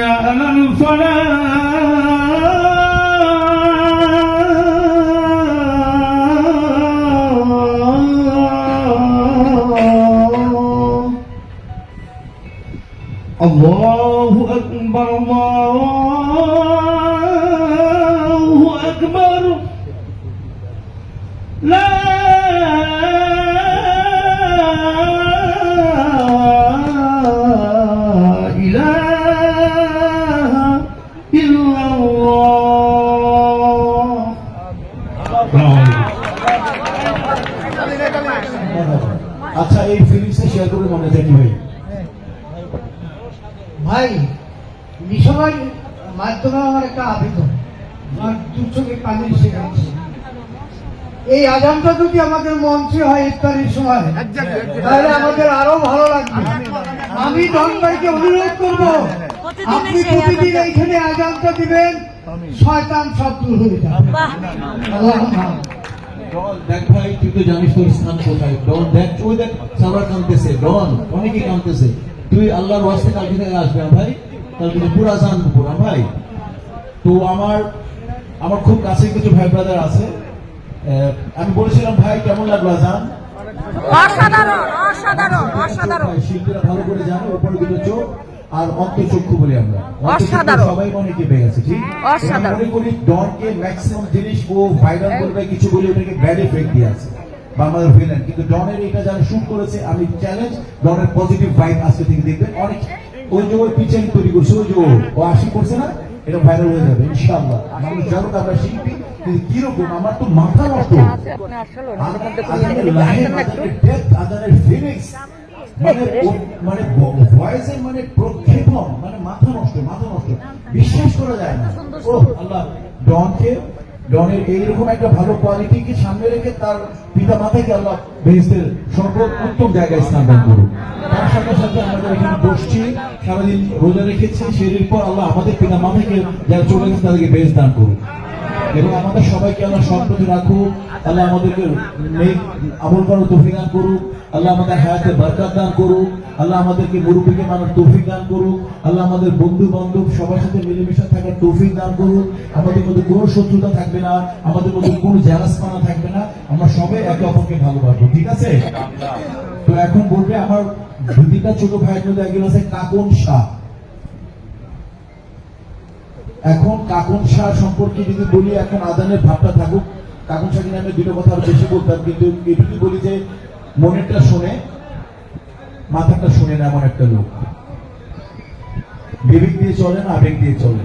حي على الفلاح الله أكبر الله أكبر. لا. إله আচ্ছা এই ফিলিংসে শেয়ার করে মনে জানি ভাই। ভাই মিশনের মাধ্যমে আমার একটা আবেদন। আমার দু চোখে পানি এসে গেছে। এই আজানটা যদি আমাদের মঞ্চে হয় ইফতারির সময় তাহলে আমাদের আরও ভালো লাগবে। আমি ডন ভাইকে অনুরোধ করব আপনি প্রতিদিন এইখানে আজানটা দিবেন শয়তান সব দূর হয়ে যাবে। ডন দেখ ভাই তুই তো জানিস তোর স্থান কোথায়। ডন দেখ ওই দেখ সবার কাঁদতেছে। ডন অনেকে কাঁদতেছে। তুই আল্লাহর ওয়াস্তে কালকে থেকে আসবে ভাই? কালকে পুরা জান পুরা ভাই? তো আমার আমার খুব কাছে কিছু ভাই ব্রাদার আছে। আমি বলেছিলাম ভাই কেমন লাগল আজান? অসাধারণ অসাধারণ অসাধারণ। শিল্পীরা ভালো করে জানে উপরে দুটো চোখ। আর অন্তঃচক্ষু বলি আমরা। অসাধারণ। সবাই মনে কেঁপে গেছে ঠিক? অসাধারণ। মনে করি ডনকে ম্যাক্সিমাম জিনিস ও ভাইরাল করবে কিছু বলে ওটাকে ব্যাড এফেক্ট দিয়ে আছে। বা আমাদের ভিলেন কিন্তু ডনের এটা যারা শুট করেছে আমি চ্যালেঞ্জ ডনের পজিটিভ ভাইব আজকে থেকে দেখবেন অনেক ওই যে ওই পিছনে তৈরি করছে ওই যে ও আশি করছে না? এটা ভাইরাল হয়ে যাবে ইনশাআল্লাহ। মানুষ জানুক আমরা শিল্পী কিন্তু কীরকম? আমার তো মাথা নষ্ট। আদানের লাইন, আদানের feelings, মানে মানে ভয়েসের মানে প্রক্ষেপণ মানে মাথা নষ্ট মাথা নষ্ট। বিশ্বাস করা যায় না। ও আল্লাহ। ডনকে ডনের এইরকম একটা ভালো কোয়ালিটিকে সামনে রেখে তার পিতা মাতাকে আল্লাহ বেহেস্তের সর্বোত্তম জায়গায় স্থান দান করুন। তার সাথে সাথে আমাদের এখানে বসছি সারাদিন রোজা রেখেছি সেদিন পর আল্লাহ আমাদের পিতা মাতাকে যারা চলে গেছে তাদেরকে বেশ দান করুন। এবং আমাদের সবাইকে আল্লাহ সম্প্রতি রাখুক। আল্লাহ আমাদেরকে আমল করার তৌফিক দান করুক। আল্লাহ আমাদের হায়াতে বরকত দান করুক। আল্লাহ আমাদেরকে মুরব্বীকে মানার তৌফিক দান করুক। আল্লাহ আমাদের বন্ধু বান্ধব সবার সাথে মিলেমিশে থাকার তৌফিক দান করুক। আমাদের মধ্যে কোনো শত্রুতা থাকবে না। আমাদের মধ্যে কোনো জালাসপানা থাকবে না। আমরা সবাই একে অপরকে ভালোবাসবো, ঠিক আছে? তো এখন বলবে আমার দুদিটা ছোট ভাইয়ের মধ্যে একজন আছে কাকন শাহ। এখন কাকন শাহ সম্পর্কে যদি বলি, এখন আদানের ভাবটা থাকুক, কাকন শাহ আমি দুটো কথা বেশি বলতাম, কিন্তু এটুকু বলি যে, মনেরটা শোনে মাথাটা শোনে না এমন একটা লোক। বিবেক দিয়ে চলে না আবেগ দিয়ে চলে?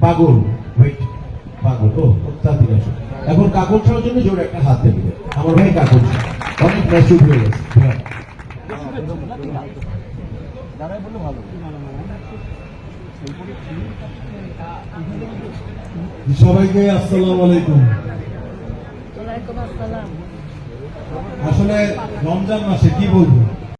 পাগল। পাগল ও আসো এখন কাকন শাহের জন্য জোরে একটা হাত দেবে। আমার ভাই কাকন শাহ। অনেক ম্যাচুর হয়ে গেছে। হ্যাঁ। সবাইকে আসসালাম আলাইকুম। আসলে রমজান মাসে কি বলব?